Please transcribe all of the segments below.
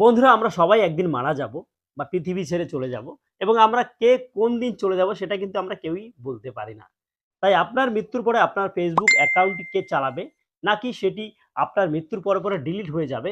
বন্ধুরা, আমরা সবাই একদিন মারা যাব বা পৃথিবী ছেড়ে চলে যাব এবং আমরা কে কোন দিন চলে যাব সেটা কিন্তু আমরা কেউই বলতে পারি না। তাই আপনার মৃত্যুর পরে আপনার ফেসবুক অ্যাকাউন্টটি কে চালাবে নাকি সেটি আপনার মৃত্যুর পরে পরে ডিলিট হয়ে যাবে,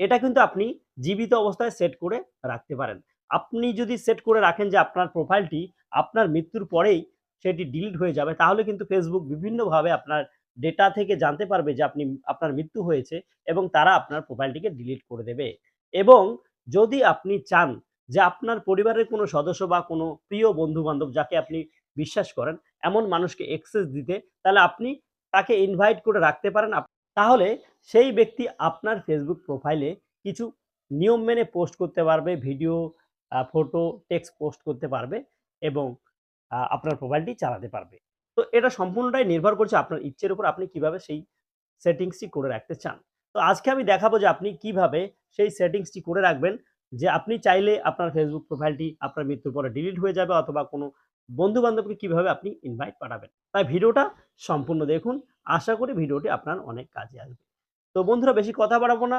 এটা কিন্তু আপনি জীবিত অবস্থায় সেট করে রাখতে পারেন। আপনি যদি সেট করে রাখেন যে আপনার প্রোফাইলটি আপনার মৃত্যুর পরেই সেটি ডিলিট হয়ে যাবে, তাহলে কিন্তু ফেসবুক বিভিন্নভাবে আপনার ডেটা থেকে জানতে পারবে যে আপনি, আপনার মৃত্যু হয়েছে এবং তারা আপনার প্রোফাইলটিকে ডিলিট করে দেবে। এবং যদি আপনি চান যে আপনার পরিবারের কোনো সদস্য বা কোনো প্রিয় বন্ধু বান্ধব যাকে আপনি বিশ্বাস করেন, এমন মানুষকে এক্সেস দিতে, তাহলে আপনি তাকে ইনভাইট করে রাখতে পারেন। তাহলে সেই ব্যক্তি আপনার ফেসবুক প্রোফাইলে কিছু নিয়ম মেনে পোস্ট করতে পারবে ভিডিও ফটো টেক্সট পোস্ট করতে পারবে এবং আপনার প্রোফাইলটি চালাতে পারবে। তো এটা সম্পূর্ণটাই নির্ভর করছে আপনার ইচ্ছের উপর আপনি কীভাবে সেই সেটিংসটি করে রাখতে চান। তো আজকে আমি দেখাবো যে আপনি কীভাবে সেই সেটিংসটি করে রাখবেন যে আপনি চাইলে আপনার ফেসবুক প্রোফাইলটি আপনার মৃত্যুর পরে ডিলিট হয়ে যাবে অথবা কোনো বন্ধু বান্ধবকে কীভাবে আপনি ইনভাইট পাঠাবেন। তাই ভিডিওটা সম্পূর্ণ দেখুন। আশা করি ভিডিওটি আপনার অনেক কাজে আসবে। তো বন্ধুরা, বেশি কথা বাড়াবো না।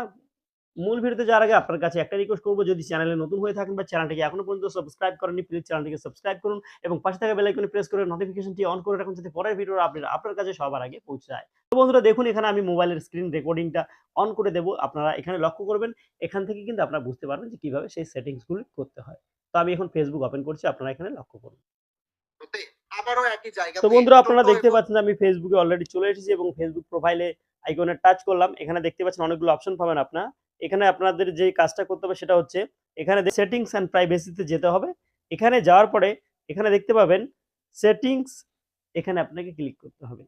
মূল ভিডিওতে যাওয়ার আগে আপনার কাছে একটা রিকোয়েস্ট করব যদি চ্যানেলে নতুন হয়ে থাকেন বা চ্যানেলটিকে এখনও পর্যন্ত সাবস্ক্রাইব করেননি প্লিজ চ্যানেলটিকে সাবস্ক্রাইব করুন এবং পাশে থাকা বেল আইকনে প্রেস করে নোটিফিকেশনটি অন করে রাখুন যাতে পরের ভিডিওর আপডেট আপনার কাছে সবার আগে পৌঁছে যায়। তো বন্ধুরা দেখুন এখানে আমি মোবাইলের স্ক্রিন রেকর্ডিংটা অন করে দেবো। আপনারা এখানে লক্ষ্য করবেন এখান থেকে কিন্তু আপনারা বুঝতে পারবেন যে কীভাবে সেই সেটিংসগুলি করতে হয়। তো আমি এখন ফেসবুক ওপেন করছি আপনারা এখানে লক্ষ্য করুন। আবারও একই জায়গা তো বন্ধুরা আপনারা দেখতে পাচ্ছেন আমি ফেসবুকে অলরেডি চলে এসেছি এবং ফেসবুক প্রোফাইলে আইকনে টাচ করলাম। এখানে দেখতে পাচ্ছেন অনেকগুলো অপশন পাবেন আপনারা। এখানে আপনাদের যে কাজটা করতে হবে সেটা হচ্ছে, এখানে সেটিংস অ্যান্ড প্রাইভেসিতে যেতে হবে। এখানে যাওয়ার পরে এখানে দেখতে পাবেন সেটিংস এখানে আপনাকে ক্লিক করতে হবে।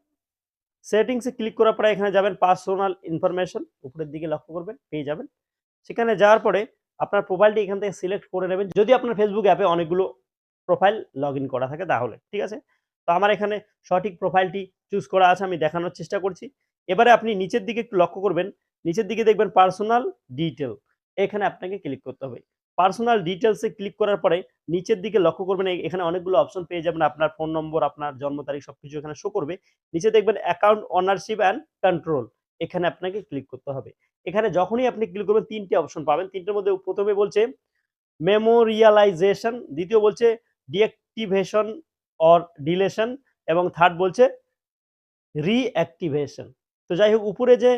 সেটিংসে ক্লিক করার পরে এখানে যাবেন পার্সোনাল ইনফরমেশন উপরের দিকে লক্ষ্য করবেন, পেয়ে যাবেন। সেখানে যাওয়ার পরে আপনার প্রোফাইলটি এখান থেকে সিলেক্ট করে নেবেন। যদি আপনার ফেসবুক অ্যাপে অনেকগুলো প্রোফাইল লগ করা থাকে তাহলে, ঠিক আছে? তো আমার এখানে সঠিক প্রোফাইলটি চুজ করা আছে, আমি দেখানোর চেষ্টা করছি। এবারে আপনি নিচের দিকে একটু লক্ষ্য করবেন নিচের দিকে দেখবেন পার্সোনাল ডিটেল এখানে আপনাকে ক্লিক করতে হবে। পার্সোনাল ডিটেলসে ক্লিক করার পরে নিচের দিকে লক্ষ্য করবেন এখানে অনেকগুলো অপশন পেয়ে যাবেন, আপনার ফোন নম্বর আপনার জন্ম তারিখ সবকিছু এখানে শো করবে। নিচে দেখবেন অ্যাকাউন্ট অনারশিপ অ্যান্ড কন্ট্রোল এখানে আপনাকে ক্লিক করতে হবে। এখানে যখনই আপনি ক্লিক করবেন, তিনটি অপশন পাবেন। তিনটের মধ্যে প্রথমে বলছে মেমোরিয়ালাইজেশন দ্বিতীয় বলছে ডিঅ্যাক্টিভেশন অর ডিলেশন এবং থার্ড বলছে রিঅ্যাক্টিভেশন তো যাই হোক, উপরে যে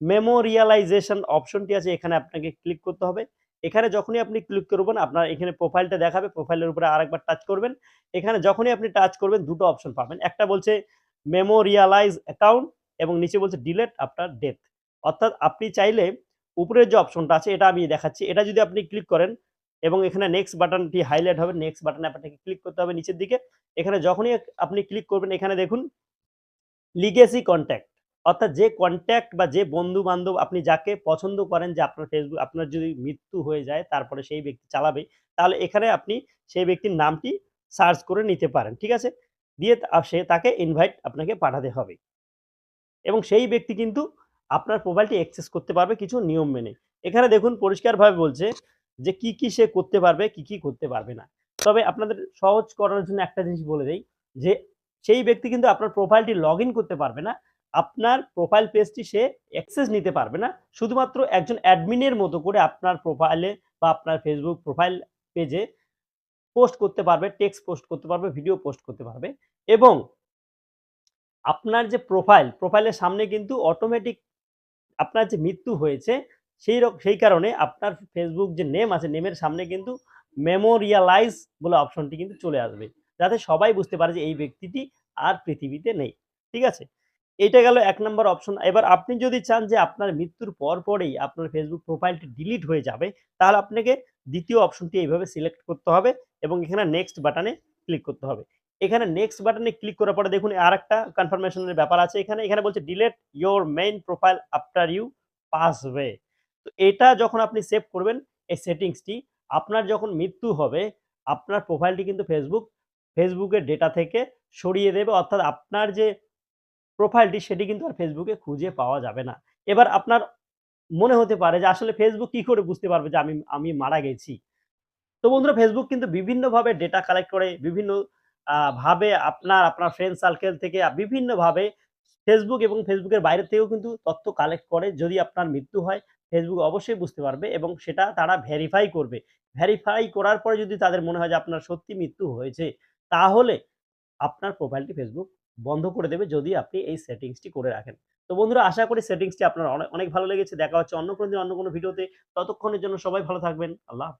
মেমোরিয়ালাইজেশন অপশনটি আছে, এখানে আপনাকে ক্লিক করতে হবে। এখানে যখনই আপনি ক্লিক করবেন, আপনার এখানে প্রোফাইলটা দেখাবে প্রোফাইলের উপরে আরেকবার টাচ করবেন। এখানে যখনই আপনি টাচ করবেন, দুটো অপশন পাবেন। একটা বলছে মেমোরিয়ালাইজ অ্যাকাউন্ট এবং নিচে বলছে ডিলেট আফটার ডেথ অর্থাৎ আপনি চাইলে উপরের যে অপশনটা আছে, এটা আমি দেখাচ্ছি। এটা যদি আপনি ক্লিক করেন এবং এখানে নেক্সট বাটনটি হাইলাইট হবে নেক্সট বাটনে আপনাকে ক্লিক করতে হবে নিচের দিকে। এখানে যখনই আপনি ক্লিক করবেন, এখানে দেখুন লিগেসি কন্ট্যাক্ট অর্থাৎ যে কন্ট্যাক্ট বা যে বন্ধু বান্ধব আপনি যাকে পছন্দ করেন যে আপনার ফেসবুক আপনার যদি মৃত্যু হয়ে যায়, তারপরে সেই ব্যক্তি চালাবে তাহলে এখানে আপনি সেই ব্যক্তির নামটি সার্চ করে নিতে পারেন, ঠিক আছে? দিয়ে সে তাকে ইনভাইট আপনাকে পাঠাতে হবে। এবং সেই ব্যক্তি কিন্তু আপনার প্রোফাইলটি অ্যাক্সেস করতে পারবে, কিছু নিয়ম মেনে। এখানে দেখুন পরিষ্কারভাবে বলছে যে কি কি সে করতে পারবে, কি কি করতে পারবে না। তবে আপনাদের সহজ করার জন্য একটা জিনিস বলে দেই যে, সেই ব্যক্তি কিন্তু আপনার প্রোফাইলটি লগ করতে পারবে না আপনার প্রোফাইল পেজটি সে অ্যাক্সেস নিতে পারবে না। শুধুমাত্র একজন অ্যাডমিনের মতো করে আপনার প্রোফাইলে বা আপনার ফেসবুক প্রোফাইল পেজে পোস্ট করতে পারবে টেক্সট পোস্ট করতে পারবে ভিডিও পোস্ট করতে পারবে এবং আপনার যে প্রোফাইল প্রোফাইলের সামনে কিন্তু অটোমেটিক আপনার যে মৃত্যু হয়েছে সেই সেই কারণে আপনার ফেসবুক যে নেম আছে নেমের সামনে কিন্তু মেমোরিয়ালাইজ বলে অপশনটি কিন্তু চলে আসবে। যাতে সবাই বুঝতে পারে যে এই ব্যক্তিটি আর পৃথিবীতে নেই। ঠিক আছে? এটা গেল এক নম্বর অপশন এবার আপনি যদি চান যে আপনার মৃত্যুর পর পরেই আপনার ফেসবুক প্রোফাইলটি ডিলিট হয়ে যাবে, তাহলে আপনাকে দ্বিতীয় অপশনটি এইভাবে সিলেক্ট করতে হবে এবং এখানে নেক্সট বাটনে ক্লিক করতে হবে। এখানে নেক্সট বাটনে ক্লিক করার পরে দেখুন আর একটা কনফার্মেশনের ব্যাপার আছে। এখানে এখানে বলছে delete your main profile after you pass way তো এটা যখন আপনি সেভ করবেন, এই সেটিংসটি আপনার যখন মৃত্যু হবে, আপনার প্রোফাইলটি কিন্তু ফেসবুক ফেসবুকের ডেটা থেকে সরিয়ে দেবে। অর্থাৎ আপনার যে প্রোফাইলটি সেটি কিন্তু আর ফেসবুকে খুঁজে পাওয়া যাবে না। এবার আপনার মনে হতে পারে যে আসলে ফেসবুক কি করে বুঝতে পারবে যে আমি আমি মারা গেছি? তো বন্ধুরা ফেসবুক কিন্তু বিভিন্নভাবে ডেটা কালেক্ট করে বিভিন্ন ভাবে আপনার আপনার ফ্রেন্ড সার্কেল থেকে বিভিন্নভাবে ফেসবুক এবং ফেসবুকের বাইরে থেকেও কিন্তু তথ্য কালেক্ট করে। যদি আপনার মৃত্যু হয় ফেসবুক অবশ্যই বুঝতে পারবে এবং সেটা তারা ভেরিফাই করবে। ভেরিফাই করার পরে যদি তাদের মনে হয় যে আপনার সত্যি মৃত্যু হয়েছে, তাহলে আপনার প্রোফাইলটি ফেসবুক বন্ধ করে দেবে যদি আপনি এই সেটিংসটি করে রাখেন। তো বন্ধুরা, আশা করি সেটিংসটি আপনার অনেক অনেক ভালো লেগেছে। দেখা হচ্ছে অন্য কোনো দিন অন্য কোনো ভিডিওতে। ততক্ষণের জন্য সবাই ভালো থাকবেন। আল্লাহ।